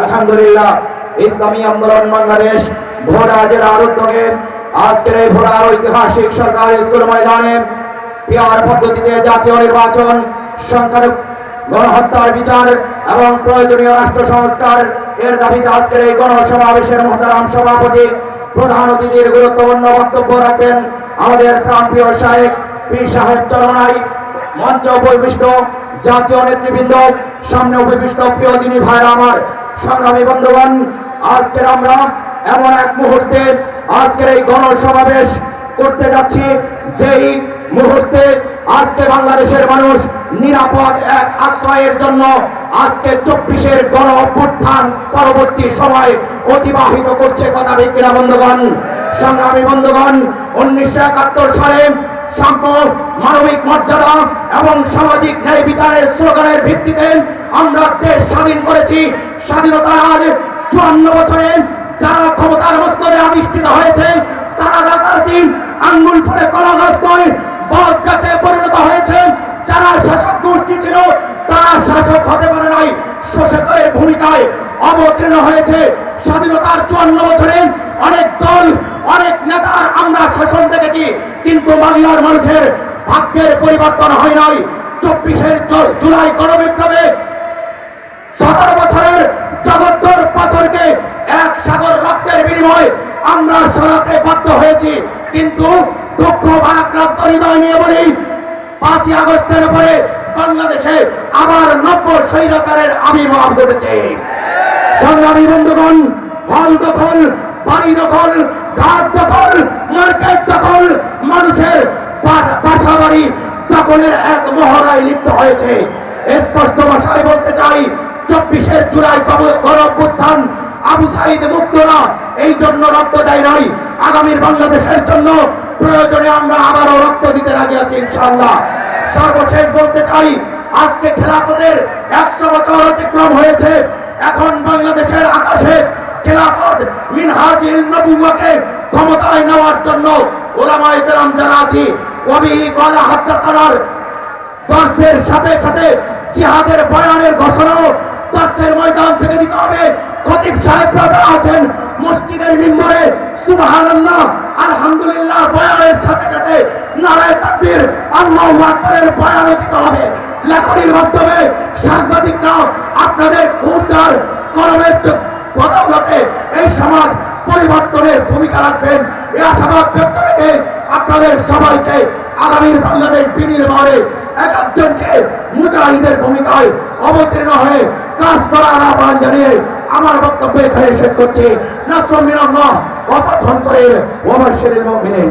আলহামদুলিল্লাহ, ইসলামী আন্দোলন বাংলাদেশ ভোরা জেলার উদ্যোগে আজকের এই ভোরার ঐতিহাসিক সরকারি স্কুল ময়দানে পিয়ার পদ্ধতিতে জাতীয় নির্বাচন, সংখ্যালঘু গণহত্যার বিচার এবং প্রয়োজনীয় রাষ্ট্র সংস্কার এর দাবিতে আজকের এই গণসমাবেশের মহতারাম সভাপতি প্রধান অতিথির গুরুত্বপূর্ণ বক্তব্য রাখবেন আমাদের প্রাণপ্রিয় সাহেব পীর সাহেব চরণাই মঞ্চ উপবিষ্ট জাতীয় নেতৃবৃন্দ, সামনে উপবিষ্ট প্রিয় দিনী ভাইরা আমার সংগ্রামী বন্ধুগণ, আজকের আমরা এমন এক মুহূর্তে আজকের এই গণসমাবেশ করতে যাচ্ছি, যেই মুহূর্তে আজকে বাংলাদেশের মানুষ নিরাপদ এক আশ্রয়ের জন্য আজকে চব্বিশের গণ অভ্যুত্থান পরবর্তী সময় অতিবাহিত করছে কথা বিক্রিয়া বন্ধুগণ? সংগ্রামী বন্ধুগণ, উনিশশো একাত্তর সালে সাম্য মানবিক মর্যাদা এবং সামাজিক ন্যায় বিচারের স্লোগানের ভিত্তিতে আমরা দেশ স্বাধীন করেছি। স্বাধীনতার চুয়ান্ন বছরে যারা ক্ষমতার মস্তরে আবিষ্কৃত হয়েছে, তারা রাতারাতি আঙ্গুল ফলে কলা গাছ নয় বট গাছে পরিণত হয়েছে। যারা শাসক গোষ্ঠী ছিল, তারা শাসক হতে পারে নাই। শোষকের ভূমিকায় অবতীর্ণ হয়েছে স্বাধীনতার চুয়ান্ন বছরে। অনেক দল, অনেক নেতার আমরা শাসন দেখেছি, কিন্তু বাংলার মানুষের ভাগ্যের পরিবর্তন হয় নাই। চব্বিশের জুলাই গণবিপ্লবে আমরা সরাতে বাধ্য হয়েছি, কিন্তু দুঃখ, ভারাক্রান্ত হৃদয় নিয়ে বলি, পাঁচই আগস্টের পরে বাংলাদেশে আবার নব্য স্বৈরাচারের আবির্ভাব ঘটেছে। সংগ্রামী বন্ধুগণ, হল দখল, বাড়ি দখল, ঘাট দখল, মার্কেট দখল, মানুষের বাসা বাড়ি দখলের এক মহড়ায় লিপ্ত হয়েছে। স্পষ্ট ভাষায় বলতে চাই, চব্বিশের জুলাই গণঅভ্যুত্থান, আবু সাইদ মুক্তরা এই জন্য রক্ত দেয় নাই। আগামীর বাংলাদেশের জন্য প্রয়োজনে আমরা আবারও রক্ত দিতে রাজি আছি ইনশাল্লাহ সর্বশেষ বলতে চাই, আজকে খেলাফতের একশো বছর অতিক্রম হয়েছে। এখন বাংলাদেশের আকাশে খেলাফত মিনহাজিল নবুয়াকে ক্ষমতায় নেওয়ার জন্য ওলামায়ে কেরাম যারা আছি কবি গলা হত্যা করার দর্শের সাথে সাথে জিহাদের বয়ানের ঘোষণাও দর্শের ময়দান থেকে দিতে হবে। খতিব সাহেবরা যারা আছেন সুবহানাল্লাহ আলহামদুলিল্লাহ বয়ানের সাথে সাথে নারায় তাকবীর আল্লাহু আকবারের বয়ানও দিতে হবে। লেখনির মাধ্যমে সাংবাদিকরা আপনাদের খুরদার কলমের বদৌলতে এই সমাজ পরিবর্তনের ভূমিকা রাখবেন। এই আশাবাদ ব্যক্ত রেখে আপনাদের সবাইকে আগামীর বাংলাদেশ বিনির্মাণে এক একজনকে মুজাহিদের ভূমিকায় অবতীর্ণ হয়ে কাজ করার আহ্বান জানিয়ে আমার বক্তব্য এখানে শেষ করছি। নাস্তমিন অপথন করে ওমর শরীর মুমিনিন।